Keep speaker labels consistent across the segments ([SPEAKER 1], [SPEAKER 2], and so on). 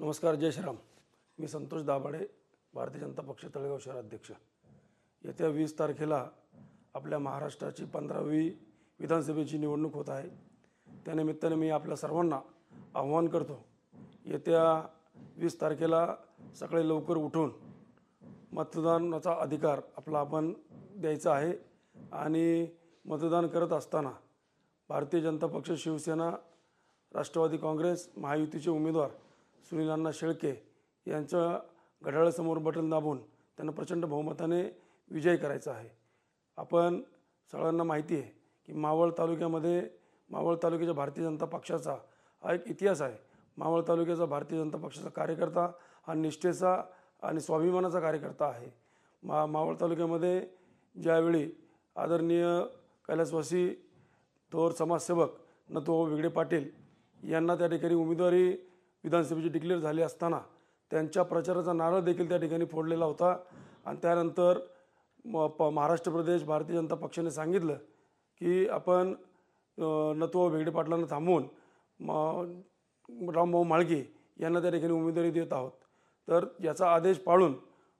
[SPEAKER 1] नमस्कार जय श्रीराम. मी संतोष दाभाडे भारतीय जनता पक्ष तळेगाव शहर अध्यक्ष. येत्या वीस तारखेला आपल्या महाराष्ट्राची पंधरावी विधानसभेची निवडणूक होत आहे. त्यानिमित्ताने मी आपल्या सर्वांना आव्हान करतो येत्या वीस तारखेला सकाळी लवकर उठून मतदानाचा अधिकार आपला आपण द्यायचा आहे आणि मतदान करत असताना भारतीय जनता पक्ष शिवसेना राष्ट्रवादी काँग्रेस महायुतीचे उमेदवार सुनीलांना शेळके यांच्या घड्याळासमोर बटन दाबून त्यांना प्रचंड बहुमताने विजय करायचा आहे. आपण सगळ्यांना माहिती आहे की मावळ तालुक्यामध्ये मावळ तालुक्याच्या भारतीय जनता पक्षाचा हा एक इतिहास आहे. मावळ तालुक्याचा भारतीय जनता पक्षाचा कार्यकर्ता हा निष्ठेचा आणि स्वाभिमानाचा कार्यकर्ता आहे. मा मावळ तालुक्यामध्ये ज्यावेळी आदरणीय कैलासवासी थोर समाजसेवक नतो वेगडे पाटील यांना त्या ठिकाणी उमेदवारी विधानसभेची डिक्लेअर झाली असताना त्यांच्या प्रचाराचा नारळ देखील त्या ठिकाणी फोडलेला होता. आणि त्यानंतर म प महाराष्ट्र प्रदेश भारतीय जनता पक्षाने सांगितलं की आपण अ, भेगडे पाटलांना थांबवून म रामभाऊ माळगे यांना त्या ठिकाणी उमेदवारी देत आहोत. तर याचा आदेश पाळून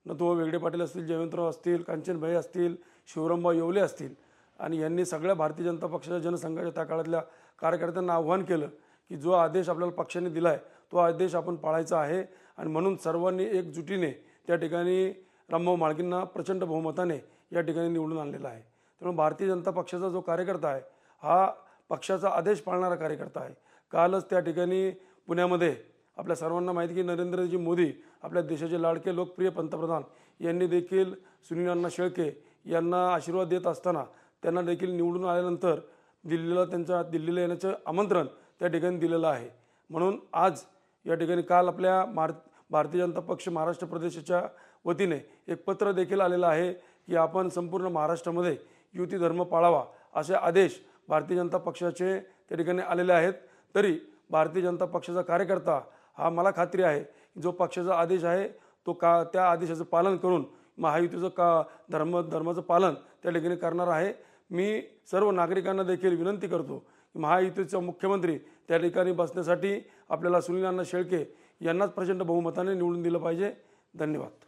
[SPEAKER 1] नतो वेगडे पाटील असतील जयवंतराव असतील कांचनभाई असतील शिवरामभाऊ येवले असतील आणि यांनी सगळ्या भारतीय जनता पक्षाच्या जनसंघाच्या त्या काळातल्या कार्यकर्त्यांना आव्हान केलं की जो आदेश आपल्याला पक्षाने दिला आहे तो आदेश आपण पाळायचा आहे. आणि म्हणून सर्वांनी एकजुटीने त्या ठिकाणी रामभाऊ माळगींना प्रचंड बहुमताने या ठिकाणी निवडून आणलेला आहे. त्यामुळे भारतीय जनता पक्षाचा जो कार्यकर्ता आहे हा पक्षाचा आदेश पाळणारा कार्यकर्ता आहे. कालच त्या ठिकाणी पुण्यामध्ये आपल्या सर्वांना माहिती की नरेंद्रजी मोदी आपल्या देशाचे लाडके लोकप्रिय पंतप्रधान यांनी देखील सुनील अण्णा शेळके यांना आशीर्वाद देत असताना त्यांना देखील निवडून आल्यानंतर दिल्लीला त्यांच्या दिल्लीला येण्याचं आमंत्रण त्या ठिकाणी दिलेलं आहे. म्हणून आज या ठिकाणी काल आपल्या मार भारतीय जनता पक्ष महाराष्ट्र प्रदेशाच्या वतीने एक पत्र देखील आलेलं आहे की आपण संपूर्ण महाराष्ट्रामध्ये युती धर्म पाळावा असे आदेश भारतीय जनता पक्षाचे त्या ठिकाणी आलेले आहेत. तरी भारतीय जनता पक्षाचा कार्यकर्ता हा मला खात्री आहे जो पक्षाचा आदेश आहे तो का त्या आदेशाचं पालन करून महायुतीचं का धर्म धर्माचं पालन त्या ठिकाणी करणार आहे. मी सर्व नागरिकांना देखील विनंती करतो महायुतीचा मुख्यमंत्री त्या ठिकाणी बसण्यासाठी आपल्याला सुनील अण्णा शेळके यांनाच प्रचंड बहुमताने निवडून दिलं पाहिजे. धन्यवाद.